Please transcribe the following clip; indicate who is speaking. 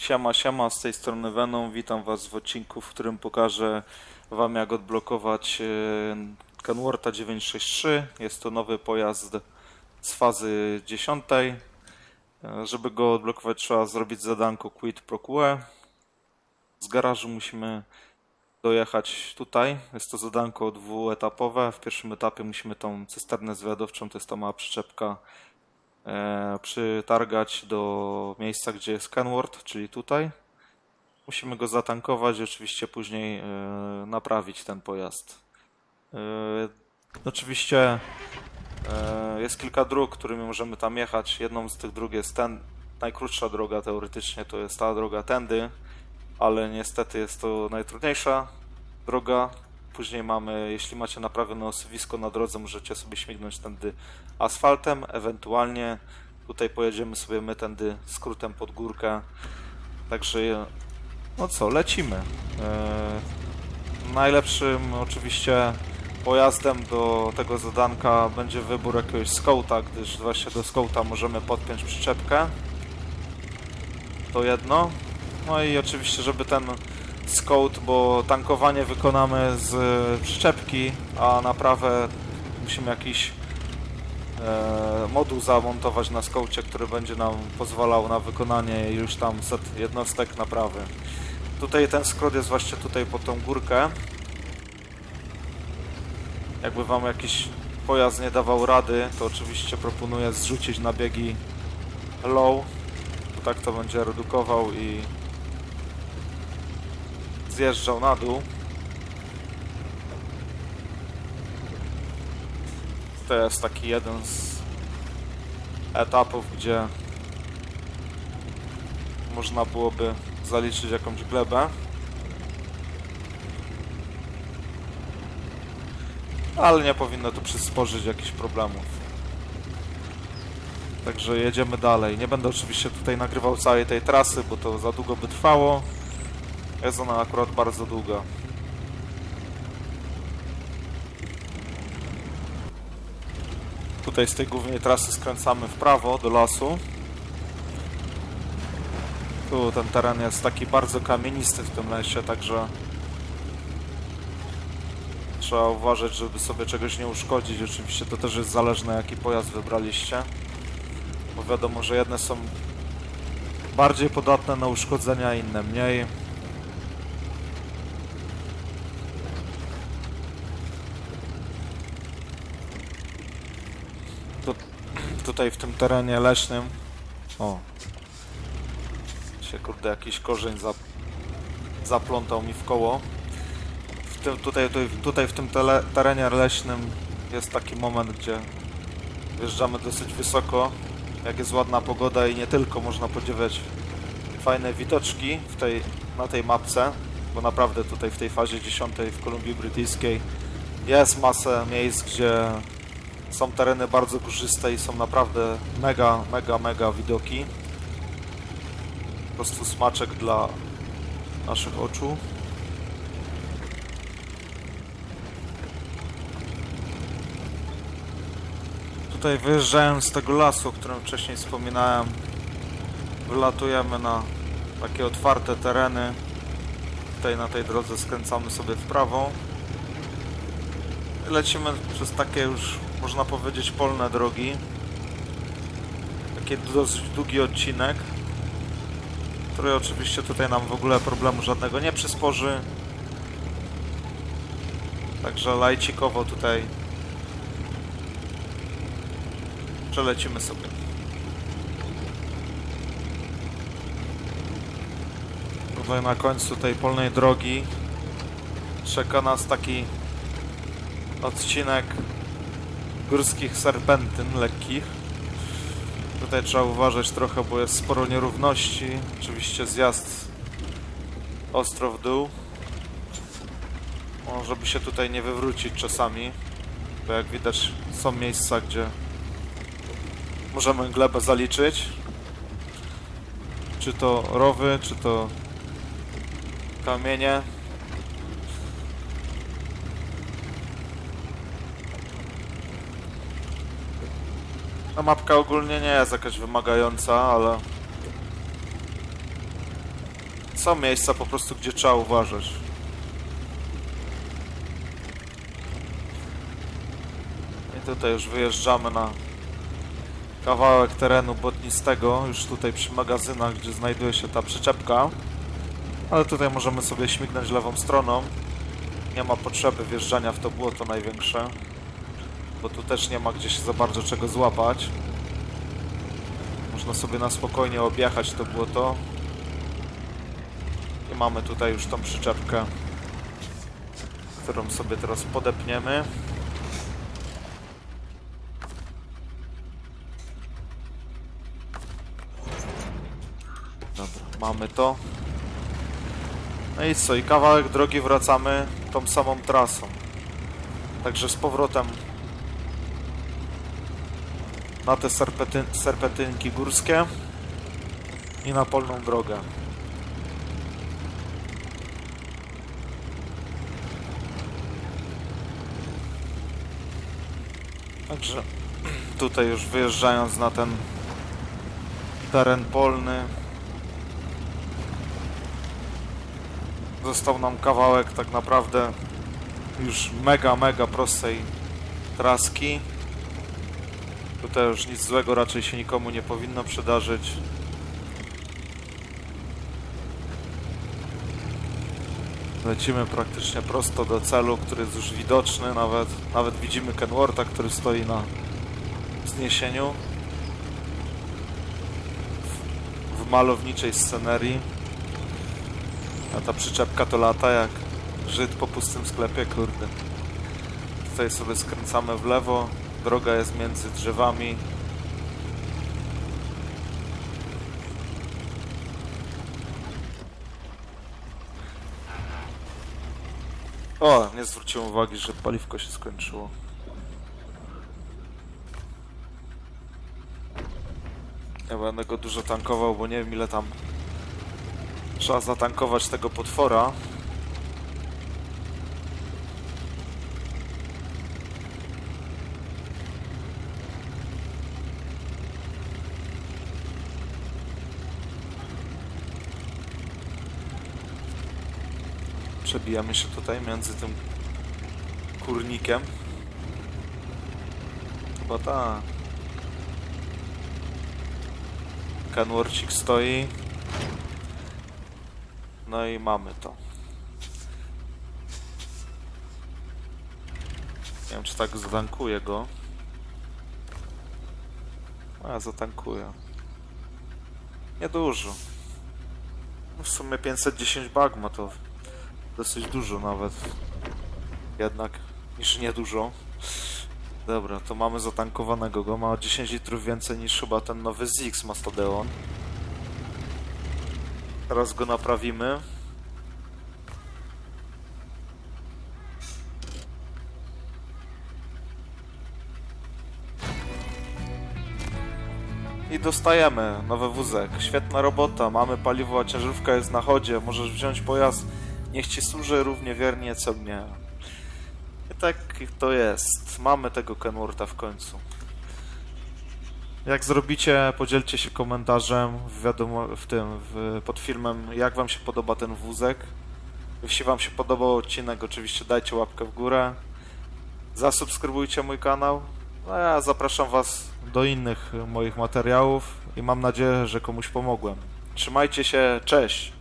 Speaker 1: Siema, siema, z tej strony Venom. Witam Was w odcinku, w którym pokażę Wam jak odblokować e, Kenwortha 963. Jest to nowy pojazd z fazy 10. E, Żeby go odblokować trzeba zrobić zadanko Quit Pro QE. Z garażu musimy dojechać tutaj. Jest to zadanko dwuetapowe. W pierwszym etapie musimy tą cysternę zwiadowczą, to jest ta mała przyczepka, e, przytargać do miejsca, gdzie jest Kenworth, czyli tutaj. Musimy go zatankować i oczywiście później e, naprawić ten pojazd. E, oczywiście e, jest kilka dróg, którymi możemy tam jechać. Jedną z tych dróg jest ten, najkrótsza droga teoretycznie, to jest ta droga tędy, ale niestety jest to najtrudniejsza droga. Później mamy, jeśli macie naprawione osuwisko na drodze, możecie sobie śmignąć tędy asfaltem, ewentualnie tutaj pojedziemy sobie my tędy skrótem pod górkę. Także no co, lecimy. Eee, najlepszym oczywiście pojazdem do tego zadanka będzie wybór jakiegoś skauta, gdyż właśnie do skauta możemy podpiąć przyczepkę. To jedno. No i oczywiście, żeby ten scout, bo tankowanie wykonamy z przyczepki, a naprawę musimy jakiś e, moduł zamontować na skaucie, który będzie nam pozwalał na wykonanie już tam set jednostek naprawy. Tutaj ten skrót jest właśnie tutaj pod tą górkę. Jakby wam jakiś pojazd nie dawał rady, to oczywiście proponuję zrzucić na biegi low, bo tak to będzie redukował i zjeżdżał na dół. To jest taki jeden z etapów, gdzie można byłoby zaliczyć jakąś glebę. Ale nie powinno to przysporzyć jakichś problemów. Także jedziemy dalej. Nie będę oczywiście tutaj nagrywał całej tej trasy, bo to za długo by trwało. Jest ona akurat bardzo długa. Tutaj z tej głównej trasy skręcamy w prawo do lasu. Tu ten teren jest taki bardzo kamienisty w tym lesie, także trzeba uważać, żeby sobie czegoś nie uszkodzić. Oczywiście to też jest zależne, jaki pojazd wybraliście. Bo wiadomo, że jedne są bardziej podatne na uszkodzenia, inne mniej. Tu, tutaj w tym terenie leśnym. O. Się kurde jakiś korzeń zap, zaplątał mi w koło. W tym, tutaj, tutaj, tutaj w tym tele, terenie leśnym jest taki moment, gdzie wjeżdżamy dosyć wysoko. Jak jest ładna pogoda i nie tylko można podziwiać fajne widoczki w tej, na tej mapce, bo naprawdę tutaj w tej fazie 10 w Kolumbii Brytyjskiej jest masę miejsc, gdzie są tereny bardzo górzyste i są naprawdę mega, mega, mega widoki. Po prostu smaczek dla naszych oczu. Tutaj wyjeżdżając z tego lasu, o którym wcześniej wspominałem, wylatujemy na takie otwarte tereny. Tutaj na tej drodze skręcamy sobie w prawo. Lecimy przez takie już, można powiedzieć, polne drogi. Taki dosyć długi odcinek, który oczywiście tutaj nam w ogóle problemu żadnego nie przysporzy. Także lajcikowo tutaj przelecimy sobie. Tutaj na końcu tej polnej drogi czeka nas taki odcinek górskich serpentyn lekkich. Tutaj trzeba uważać trochę, bo jest sporo nierówności. Oczywiście zjazd ostro w dół. O, żeby się tutaj nie wywrócić czasami. Bo jak widać są miejsca, gdzie możemy glebę zaliczyć. Czy to rowy, czy to kamienie. Ta mapka ogólnie nie jest jakaś wymagająca, ale Są miejsca po prostu, gdzie trzeba uważać. I tutaj już wyjeżdżamy na kawałek terenu błotnistego, już tutaj przy magazynach, gdzie znajduje się ta przyczepka. Ale tutaj możemy sobie śmignąć lewą stroną. Nie ma potrzeby wjeżdżania w to błoto największe, bo tu też nie ma gdzie się za bardzo czego złapać. Można sobie na spokojnie objechać to błoto. I mamy tutaj już tą przyczepkę, którą sobie teraz podepniemy. Dobra, mamy to. No i co, i kawałek drogi wracamy tą samą trasą. Także z powrotem na te serpety, serpetynki górskie i na polną drogę. Także tutaj już wyjeżdżając na ten teren polny został nam kawałek tak naprawdę już mega, mega prostej traski. Tutaj już nic złego raczej się nikomu nie powinno przydarzyć. Lecimy praktycznie prosto do celu, który jest już widoczny, nawet, nawet widzimy Kenwortha, który stoi na wzniesieniu w, w malowniczej scenerii. A ta przyczepka to lata jak Żyd po pustym sklepie, kurde. Tutaj sobie skręcamy w lewo. Droga jest między drzewami. O, nie zwróciłem uwagi, że paliwko się skończyło. Ja będę go dużo tankował, bo nie wiem ile tam Trzeba zatankować tego potwora. Przebijamy się tutaj między tym kurnikiem. Chyba ta. Kenworcik stoi. No i mamy to. Nie wiem, czy tak zatankuję go. A, zatankuję. Niedużo. No w sumie 510 bag to dosyć dużo nawet. Jednak, niż niedużo. Dobra, to mamy zatankowanego go. Ma o 10 litrów więcej niż chyba ten nowy Zix Mastodon. Teraz go naprawimy. I dostajemy nowy wózek. Świetna robota, mamy paliwo, a ciężarówka jest na chodzie. Możesz wziąć pojazd, niech ci służy równie wiernie co mnie. I tak to jest. Mamy tego Kenwortha w końcu. Jak zrobicie, podzielcie się komentarzem w, wiadomo, w tym, w, pod filmem, jak wam się podoba ten wózek. Jeśli wam się podobał odcinek, oczywiście dajcie łapkę w górę. Zasubskrybujcie mój kanał. No ja zapraszam was do innych moich materiałów i mam nadzieję, że komuś pomogłem. Trzymajcie się, cześć!